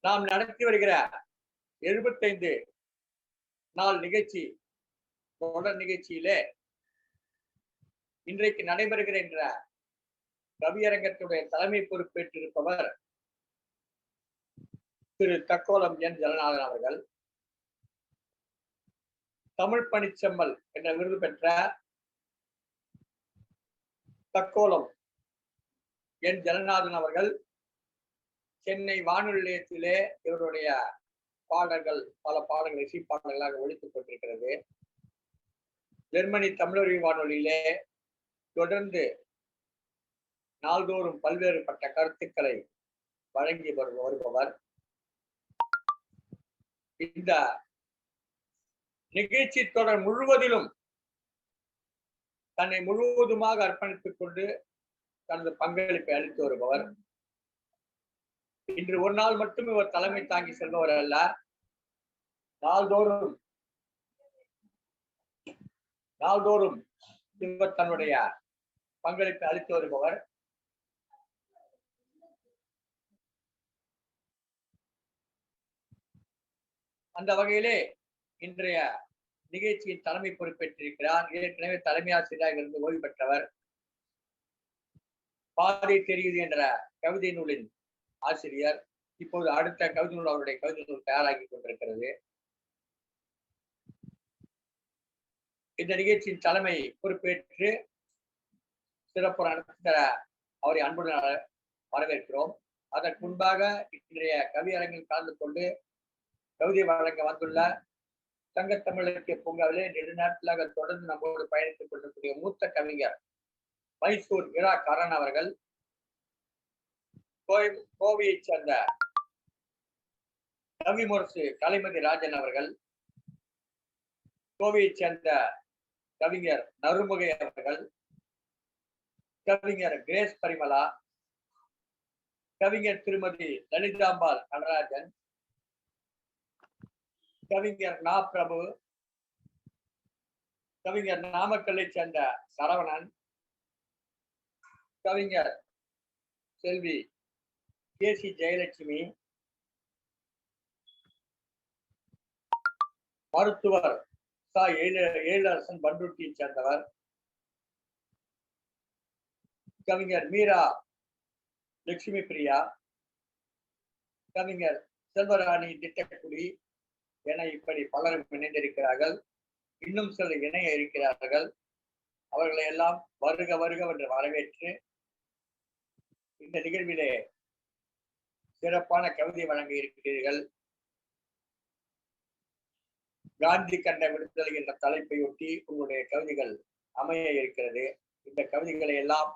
நாம் நடத்தி வருகிற எழுபத்தைந்து நாள் நிகழ்ச்சி தொடர் நிகழ்ச்சியிலே இன்றைக்கு நடைபெறுகிற என்ற கவியரங்கத்துடைய தலைமை பொறுப்பேற்றிருப்பவர் திரு தக்கோலம் என். ஜனநாதன் அவர்கள். தமிழ் பணிச்செம்மல் என்ற விருது பெற்ற தக்கோலம் என். ஜனநாதன் அவர்கள் சென்னை வானொலி நிலையத்திலே இவருடைய பாடல்கள் பல பாடல்கள் இசை பாடல்களாக ஒழித்துக் கொண்டிருக்கிறது. ஜெர்மனி தமிழறி வானொலியிலே தொடர்ந்து நாள்தோறும் பல்வேறுபட்ட கருத்துக்களை வழங்கி வரு- வருபவர். இந்த நிகழ்ச்சி தொடர் முழுவதிலும் தன்னை முழுவதுமாக அர்ப்பணித்துக் கொண்டு தனது பங்களிப்பை அளித்து வருபவர். இன்று ஒரு நாள் மட்டும் இவர் தலைமை தாங்கி செல்பவர் அல்ல. நாள்தோறும். நாள்தோறும் இவர் தன்னுடைய பங்களிப்பை அளித்து வருபவர். அந்த வகையிலே இன்றைய நிகழ்ச்சியின் தலைமை பொறுப்பேற்றிருக்கிறார். ஏற்கனவே தலைமை ஆசிரியராக இருந்து ஓய்வு பெற்றவர். பாதை தெரியுது என்ற கவிதை நூலின் ஆசிரியர் இப்போது அடுத்த கவிதை நூல் அவருடைய கவிதை நூல் தயாராகி கொண்டிருக்கிறது. இந்த நிகழ்ச்சியின் தலைமை பொறுப்பேற்று சிறப்பு நடத்தி அவரை அன்புடன் வரவேற்கிறோம். அதற்கு முன்பாக இன்றைய கவியரங்கில் கலந்து கொண்டு கவிதை வழங்க வந்துள்ள தங்கத்தமிழக்கிய பூங்காவிலே நெடுநாட்களாக தொடர்ந்து நம்மோடு பயணித்துக் கொண்டிருக்கூடிய மூத்த கவிஞர் மைசூர் இரா கரண் அவர்கள் கோவை- கோவையைச் சேர்ந்த கவிமுரசு கலைமதி ராஜன் அவர்கள் கோவையைச் சேர்ந்த கவிஞர் நறுமுகை அவர்கள் கவிஞர் கிரேஸ் பரிமலா கவிஞர் திருமதி லலிதாம்பாள் நடராஜன் கவிஞர் நா பிரபு கவிஞர் நாமக்கல்லை சேர்ந்த சரவணன் கவிஞர் செல்வி கே சி ஜெயலட்சுமி மருத்துவர் சா ஏழரசன் பண்ருட்டியைச் சேர்ந்தவர். கவிஞர் மீரா லட்சுமி பிரியா கவிஞர் செல்வராணி திட்டக்குடி என இப்படி பலரும் இணைந்திருக்கிறார்கள். இன்னும் சில இணைய இருக்கிறார்கள். அவர்களை எல்லாம் வருக வருக என்று வரவேற்று இந்த நிகழ்விலே சிறப்பான கவிதை வழங்க இருக்கிறீர்கள் காந்தி கண்ட விடுதலை என்ற தலைப்பை ஒட்டி உங்களுடைய கவிதைகள் அமைய இருக்கிறது. இந்த கவிதைகளை எல்லாம்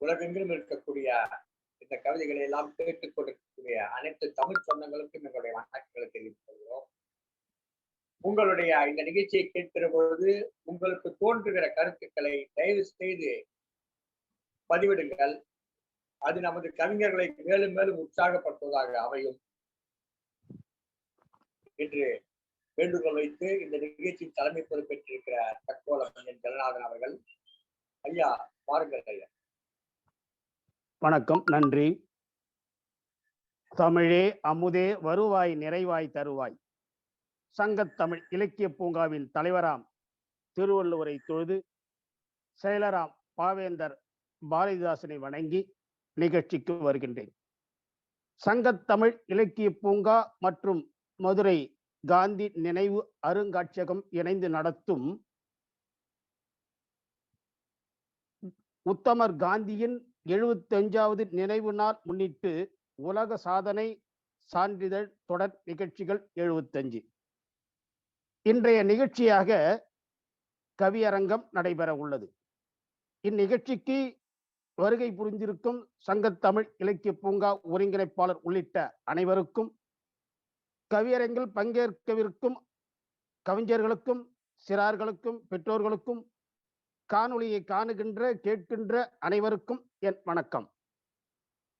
உலகெங்கிலும் இருக்கக்கூடிய இந்த கவிதைகளை எல்லாம் கேட்டுக் கொடுக்கக்கூடிய அனைத்து தமிழ் சொந்தங்களுக்கும் எங்களுடைய வணக்கங்களை தெரிவித்துக் கொள்கிறோம். உங்களுடைய இந்த நிகழ்ச்சியை கேட்கிற பொழுது உங்களுக்கு தோன்றுகிற கருத்துக்களை தயவு செய்து பதிவிடுங்கள். அது நமது கவிஞர்களை மேலும் மேலும் உற்சாகப்படுத்துவதாக அமையும். என்று வேண்டுகோள் வைத்து இந்த நிகழ்ச்சியின் தலைமை பொறுப்பேற்றிருக்கிற தக்கோல ஜனநாதன் ஜெகநாதன் அவர்கள். ஐயா பாருங்கள் ஐயா. வணக்கம் நன்றி. தமிழே அமுதே வருவாய் நிறைவாய் தருவாய். சங்கத்தமிழ் இலக்கிய பூங்காவின் தலைவராம் திருவள்ளுவரை தொழுது செயலராம் பாவேந்தர் பாரதிதாசனை வணங்கி நிகழ்ச்சிக்கு வருகின்றேன். சங்கத்தமிழ் இலக்கிய பூங்கா மற்றும் மதுரை காந்தி நினைவு அருங்காட்சியகம் இணைந்து நடத்தும் உத்தமர் காந்தியின் எழுபத்தஞ்சாவது நினைவு நாள் முன்னிட்டு உலக சாதனை சான்றிதழ் தொடர் நிகழ்ச்சிகள் எழுபத்தஞ்சு இன்றைய நிகழ்ச்சியாக கவியரங்கம் நடைபெற உள்ளது. இந்நிகழ்ச்சிக்கு வருகை புரிந்திருக்கும் சங்கத்தமிழ் இலக்கிய பூங்கா ஒருங்கிணைப்பாளர் உள்ளிட்ட அனைவருக்கும் கவியரங்கில் பங்கேற்கவிருக்கும் கவிஞர்களுக்கும் சிறார்களுக்கும் பெற்றோர்களுக்கும் காணொளியை காணுகின்ற கேட்கின்ற அனைவருக்கும் என் வணக்கம்.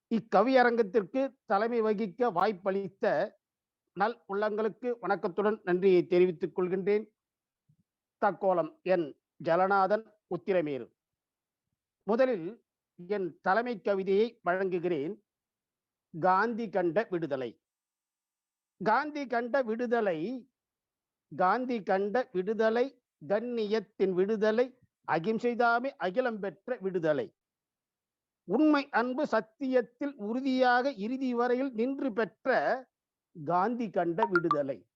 இக்கவியரங்கத்திற்கு தலைமை வகிக்க வாய்ப்பளித்த நல் உள்ளங்களுக்கு வணக்கத்துடன் நன்றியை தெரிவித்துக் கொள்கின்றேன். தக்கோலம் என் ஜலநாதன் உத்திரமேரு. முதலில் என் தலைமை கவிதையை வழங்குகிறேன். காந்தி கண்ட விடுதலை. காந்தி கண்ட விடுதலை காந்தி கண்ட விடுதலை கண்ணியத்தின் விடுதலை அகிம்சைதாமே அகிலம் பெற்ற விடுதலை. உண்மை அன்பு சத்தியத்தில் உறுதியாக இறுதி வரையில் நின்று பெற்ற காந்தி கண்ட விடுதலை.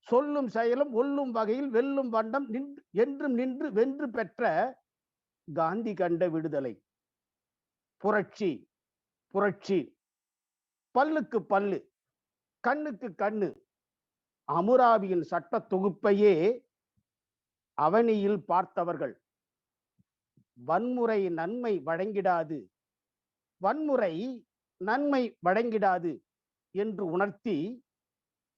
சொல்லும் செயலும் ஒல்லும் வகையில் வெல்லும் வண்ணம் நின்று என்றும் நின்று வென்று பெற்ற காந்தி கண்ட விடுதலை. புரட்சி புரட்சி. பல்லுக்கு பல்லு கண்ணுக்கு கண்ணு. அமுராபியின் சட்ட தொகுப்பையே அவனியில் பார்த்தவர்கள். வன்முறை நன்மை வழங்கிடாது. வன்முறை நன்மை வழங்கிடாது என்று உணர்த்தி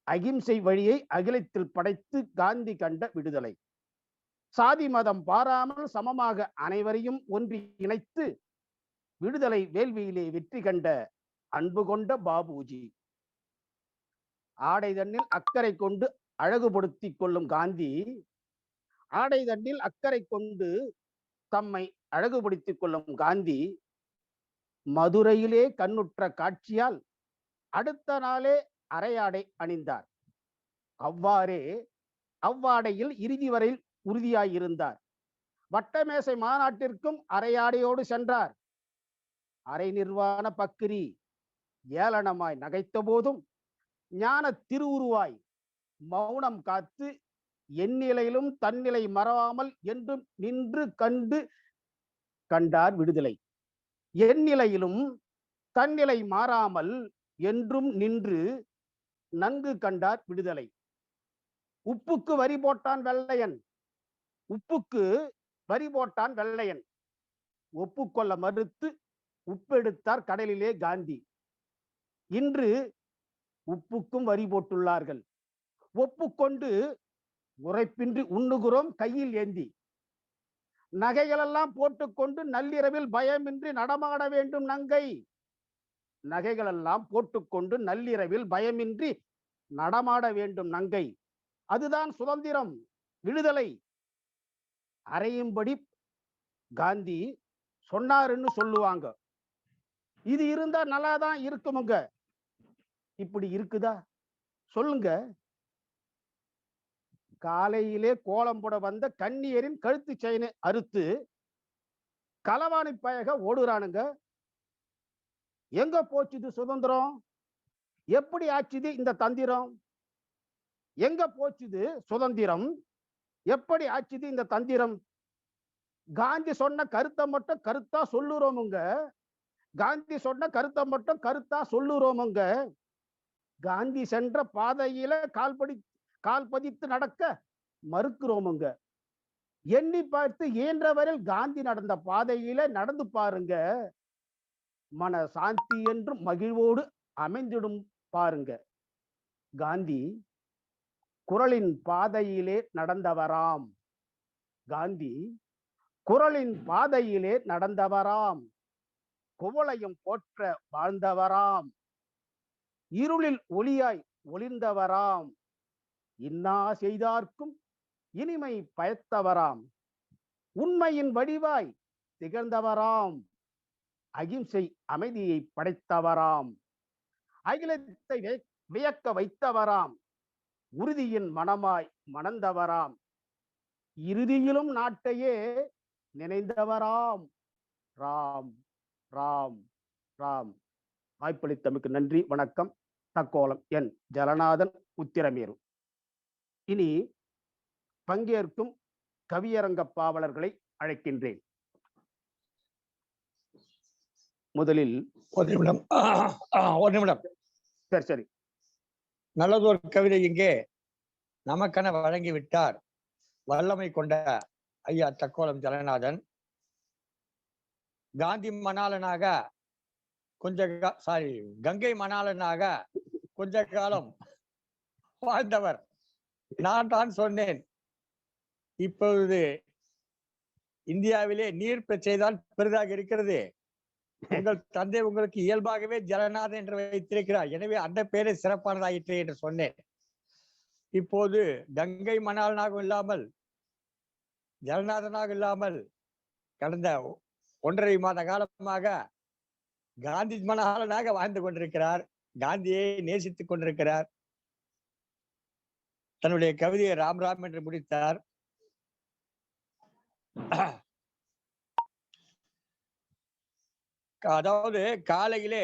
அகிம்சை வழியை அகிலத்தில் படைத்து காந்தி கண்ட விடுதலை. சாதி மதம் பாராமல் சமமாக அனைவரையும் ஒன்றி இணைத்து விடுதலை வேள்வியிலே வெற்றி கண்ட அன்பு கொண்ட பாபுஜி. ஆடை தன்னில் அக்கறை கொண்டு அழகுபடுத்திக் கொள்ளும் காந்தி ஆடை தன்னில் அக்கறை கொண்டு தம்மை அழகுபடுத்திக் கொள்ளும் காந்தி மதுரையிலே கண்ணுற்ற காட்சியால் அடுத்த நாளே அரையாடை அணிந்தார். அவ்வாறே அவ்வாடையில் இறுதி வரையில் உறுதியாயிருந்தார். வட்டமேசை மாநாட்டிற்கும் அரையாடையோடு சென்றார். அரை நிர்வாண பக்கிரி ஏளனமாய் நகைத்த போதும் ஞான திருவுருவாய் மௌனம் காத்து எந்நிலையிலும் தன்னிலை மறவாமல் என்றும் நின்று கண்டு கண்டார் விடுதலை. எந்நிலையிலும் தன்னிலை மாறாமல் என்றும் நின்று நன்கு கண்டார் விடுதலை. உப்புக்கு வரி போட்டான் வெள்ளையன். உப்புக்கு வரி போட்டான் வெள்ளையன். ஒப்புக்கொள்ள மறுத்து உப்பெடுத்தார் கடலிலே காந்தி. இன்று உப்புக்கும் வரி போட்டுள்ளார்கள். ஒப்புக்கொண்டு உரைப்பின்றி உண்ணுகிறோம் கையில் ஏந்தி. நகைகளெல்லாம் போட்டுக்கொண்டு நள்ளிரவில் பயமின்றி நடமாட வேண்டும் நங்கை. நகைகளெல்லாம் போட்டுக்கொண்டு நள்ளிரவில் பயமின்றி நடமாட வேண்டும் நங்கை. அதுதான் சுதந்திரம் விடுதலை. அறையும்படி காந்தி சொன்னாருன்னு சொல்லுவாங்க. இது இருந்தா நல்லா தான் இருக்குமுங்க. இப்படி இருக்குதா? சொல்லுங்க. காலையிலே கோலம் போட வந்த கண்ணியரின் கழுத்து செயினை அறுத்து களவாணி பயக ஓடுறானுங்க. எங்க போச்சுது சுதந்திரம்? எப்படி ஆச்சுது இந்த தந்திரம்? எங்க போச்சுது சுதந்திரம்? எப்படி ஆச்சுது இந்த தந்திரம்? காந்தி சொன்ன கருத்தை மட்டும் கருத்தா சொல்லுறோமுங்க. காந்தி சொன்ன கருத்தை மட்டும் கருத்தா சொல்லுறோமுங்க. காந்தி சென்ற பாதையில கால்படி கால் பதித்து நடக்க மறுக்கிறோமுங்க. எண்ணி பார்த்து இயன்றவரில் காந்தி நடந்த பாதையில நடந்து பாருங்க. மன சாந்தி என்றும் மகிழ்வோடு அமைந்திடும் பாருங்க. காந்தி குரலின் பாதையிலே நடந்தவராம். காந்தி குரலின் பாதையிலே நடந்தவராம். குவளையும் போற்ற வாழ்ந்தவராம். இருளில் ஒளியாய் ஒளிர்ந்தவராம். இன்னா செய்தார்க்கும் இனிமை பயத்தவராம் உண்மையின் வடிவாய் திகழ்ந்தவராம். அகிம்சை அமைதியை படைத்தவராம். அகிலத்தை வியக்க வைத்தவராம். உறுதியின் மனமாய் மணந்தவராம். இறுதியிலும் நாட்டையே நினைந்தவராம். ராம். ராம் ராம். வாய்ப்பளித்தமைக்கு நன்றி வணக்கம். தக்கோலம் என் ஜலநாதன் உத்திரமேரு. இனி பங்கேற்கும் கவியரங்க பாவலர்களை அழைக்கின்றேன். முதலில் ஒரு நிமிடம். ஒரு நிமிடம். சரி சரி. நல்லதொரு கவிதை இங்கே நமக்கென வழங்கி விட்டார் வல்லமை கொண்ட ஐயா தக்கோலம் ஜலநாதன். காந்தி மணாளனாக கொஞ்ச சாரி கங்கை மணாளனாக கொஞ்ச காலம் வாழ்ந்தவர். நான் தான் சொன்னேன். இப்பொழுது இந்தியாவிலே நீர் பிரச்சனை தான் பெரிதாக இருக்கிறது. உங்கள் தந்தை உங்களுக்கு இயல்பாகவே ஜலநாதன் என்று வைத்திருக்கிறார். எனவே அந்த பேரே சிறப்பானதாயிற்று என்று சொன்னேன். இப்போது கங்கை மணாளனாக இல்லாமல் ஜலநாதனாக இல்லாமல் கடந்த ஒன்றரை மாத காலமாக காந்தி மனஹாலனாக வாழ்ந்து கொண்டிருக்கிறார். காந்தியை நேசித்துக் கொண்டிருக்கிறார். தன்னுடைய கவிதையை ராம் ராம் என்று முடித்தார். அதாவது காலையிலே